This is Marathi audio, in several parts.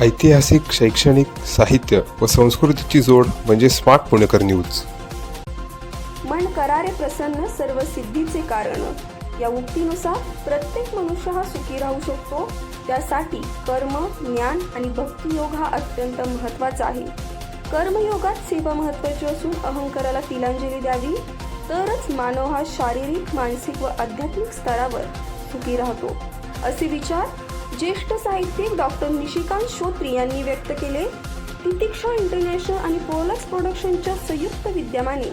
ऐतिहासिक शैक्षणिक साहित्य व संस्कृतीची जोड म्हणजे स्मार्ट पुणेकर न्यूज. मन करारे प्रसन्न सर्व सिद्धीचे कारण. या उक्तीनुसार प्रत्येक मनुष्य हा सुखी राहू शकतो. त्यासाठी कर्म ज्ञान आणि भक्तियोग हा अत्यंत महत्त्वाचा आहे. कर्मयोगात सेवा महत्त्वाची असून अहंकाराला तिलांजली द्यावी तरच मानव हा शारीरिक मानसिक व आध्यात्मिक स्तरावर सुखी राहतो. असे विचार ज्येष्ठ साहित्यिक डॉक्टर निशिकांत श्रोत्री यांनी व्यक्त केले. तितिक्षा इंटरनॅशनल आणि प्रोलक्स प्रोडक्शनच्या संयुक्त विद्यमाने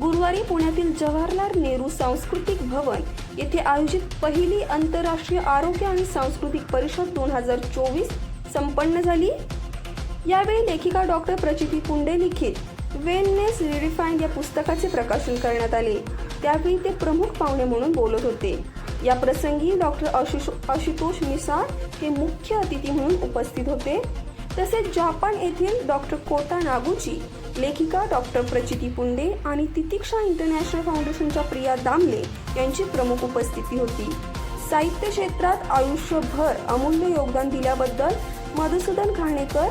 गुरुवारी पुण्यातील जवाहरलाल नेहरू सांस्कृतिक भवन येथे आयोजित पहिली आंतरराष्ट्रीय आरोग्य आणि सांस्कृतिक परिषद दोन हजार चोवीस संपन्न झाली. यावेळी लेखिका डॉक्टर प्रचिती पुंडे लिखित वेलनेस रिडिफाईंड या पुस्तकाचे प्रकाशन करण्यात आले. त्यावेळी ते प्रमुख पाहुणे म्हणून बोलत होते. या प्रसंगी डॉक्टर आशुष आशुतोष मिसाळ हे मुख्य अतिथी म्हणून उपस्थित होते. तसेच जापान येथील डॉक्टर कोटा नागुची लेखिका डॉक्टर प्रचिती पुंडे आणि तितिक्षा इंटरनॅशनल फाउंडेशनच्या प्रिया दामले यांची प्रमुख उपस्थिती होती. साहित्य क्षेत्रात आयुष्यभर अमूल्य योगदान दिल्याबद्दल मधुसूदन घाणेकर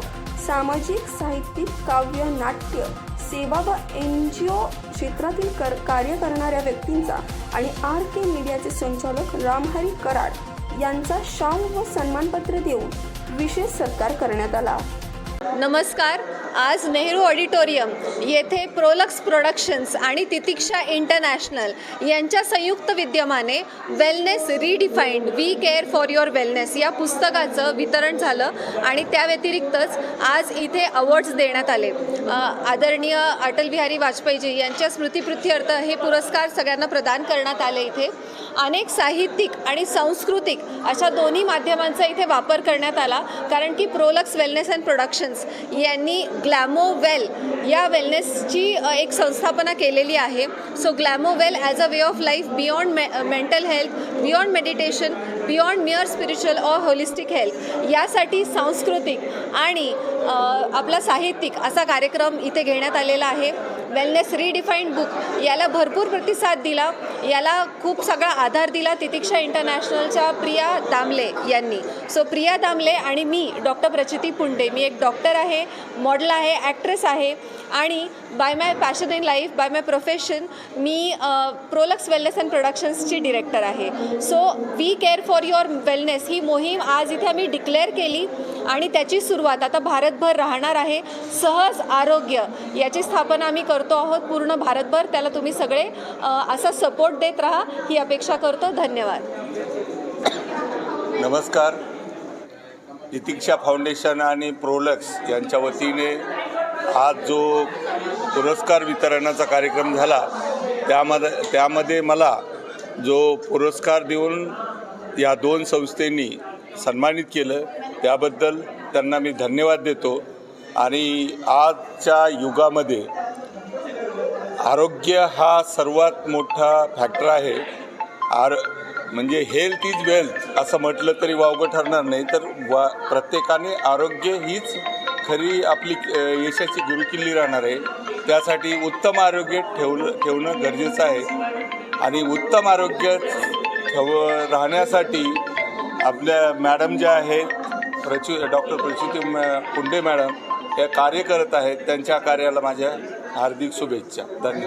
सामाजिक साहित्यिक काव्य नाट्य सेवा व एन जी ओ क्षेत्रातील कर कार्य करणाऱ्या व्यक्तींचा आणि आर के मीडियाचे संचालक रामहरी कराड यांचा शाल व सन्मानपत्र देऊन विशेष सत्कार करण्यात आला. नमस्कार. आज नेहरू ऑडिटोरियम येथे प्रोलक्स प्रोडक्शन्स आणि तितिक्षा इंटरनॅशनल यांच्या संयुक्त विद्यमाने wellness redefined we care for your wellness या पुस्तकाचं वितरण झालं आणि त्या व्यतिरिक्तच आज इथे अवॉर्ड्स देण्यात आले. आदरणीय अटल बिहारी वाजपेयीजी यांच्या स्मृतिप्रित्यर्थ हे पुरस्कार सगळ्यांना प्रदान करण्यात आले इथे. अनेक साहित्यिक आणि सांस्कृतिक अशा दोन्ही माध्यमांचा इथे वापर करण्यात आला. कारण की प्रोलक्स वेलनेस अँड प्रोडक्शन्स यांनी ग्लॅमो वेल या वेलनेसची एक संस्थापना केलेली आहे. So Glamo well as a way of life beyond may mental health beyond meditation beyond mere spiritual or holistic health यासाठी सांस्कृतिक आणि आपला साहित्यिक असा कार्यक्रम इथे घेण्यात आलेला आहे. वेलनेस रिडिफाईंड बुक याला भरपूर प्रतिसाद दिला. याला खूप सगळा आधार दिला तितिक्षा इंटरनॅशनलच्या प्रिया दामले यांनी. सो प्रिया दामले आणि मी डॉक्टर प्रचिती पुंडे मी एक डॉक्टर आहे मॉडल आहे ॲक्ट्रेस आहे. आणि by my passion in life by my profession me Prolux wellness and प्रोडक्शन्सची डिरेक्टर आहे. So we care for your wellness ही मोहीम आज इथे आम्ही डिक्लेअर केली आणि त्याची सुरुवात आता भारतभर राहणार आहे. सहज आरोग्य याची स्थापना आम्ही करतो आहोत पूर्ण भारतभर. त्याला तुम्ही सगळे असा सपोर्ट देत राहा. ही अपेक्षा करतो. धन्यवाद. नमस्कार. तितिक्षा फाउंडेशन आणि प्रोलक्स यांच्या वतीने आज जो पुरस्कार वितरणाचा कार्यक्रम झाला त्यामध्ये त्यामध्ये मला जो पुरस्कार देऊन या दोन संस्थेंनी सन्मानित केलं त्याबद्दल त्यांना मी धन्यवाद देतो. आणि आजच्या युगामध्ये आरोग्य हा सर्वात मोठा फॅक्टर आहे. आर म्हणजे हेल्थ इज वेल्थ असं म्हटलं तरी वावगं ठरणार नाही तर वा प्रत्येकाने आरोग्य हीच खरी आपली यशाची गुरुकिल्ली राहणार आहे. त्यासाठी उत्तम आरोग्य ठेवलं ठेवणं गरजेचं आहे. आणि उत्तम आरोग्य ठेव राहण्यासाठी आपल्या मॅडम ज्या आहेत प्रचु डॉक्टर प्रचुती म- पुंडे मॅडम या कार्य करत आहेत. त्यांच्या कार्याला माझ्या हार्दिक शुभेच्छा. धन्यवाद.